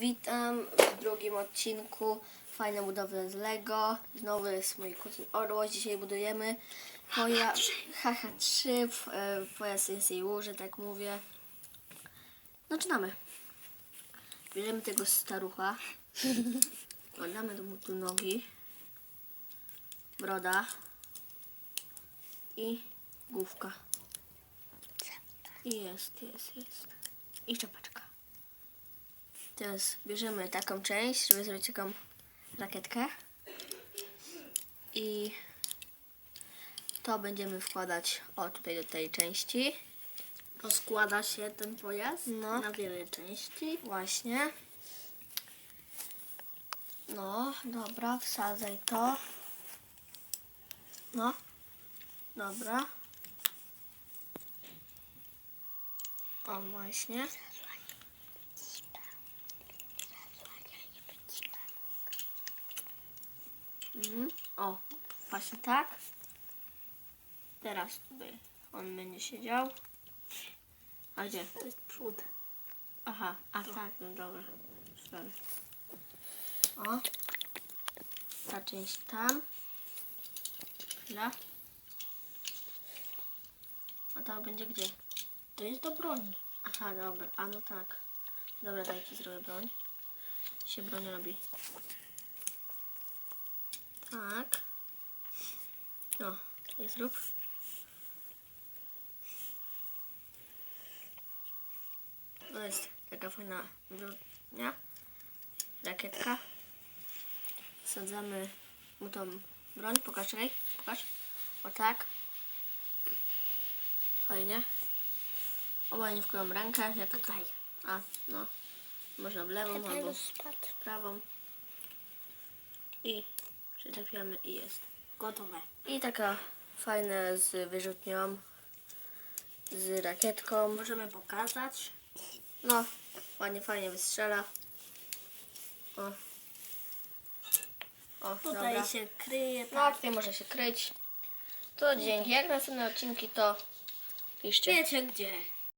Witam w drugim odcinku Fajne budowle z Lego. Znowu jest mój kuzyn Orłoś. Dzisiaj budujemy poja HH3 w, e, pojazd NCU, że tak mówię. Zaczynamy. Bierzemy tego starucha. Kładamy mu tu nogi. Broda. I główka. I jest, jest, jest. I czapeczka. Teraz bierzemy taką część, żeby zrobić taką rakietkę. I to będziemy wkładać o tutaj do tej części. Rozkłada się ten pojazd No. na wiele części. Właśnie. No, dobra, wsadzaj to. No, dobra. O, właśnie. Mhm. O, właśnie tak. Teraz tutaj on będzie siedział. A gdzie? To jest przód. Aha, a tak, no dobra. Sorry. O. Ta część tam. Chwila. A to będzie gdzie? To jest do broni. Aha, dobra. A no tak. Dobra, daj ci zrobię broń. Się broń robi. Tak. No, tutaj zrób. To jest taka fajna wyrzutnia. Rakietka. Sadzamy mu tą broń. Pokaż, Rej. Pokaż. O tak. Fajnie. Oba nie wkładam rękę. Jak Tutaj. A, no. Można w lewą albo w prawą. I przyczepiamy i jest. Gotowe. I taka fajna z wyrzutnią. Z rakietką. Możemy pokazać. No, ładnie, fajnie wystrzela. O. O, Tutaj dobra. się kryje. No, Tak. tutaj może się kryć. To dzięki. Jak następne odcinki, to piszcie. Wiecie gdzie.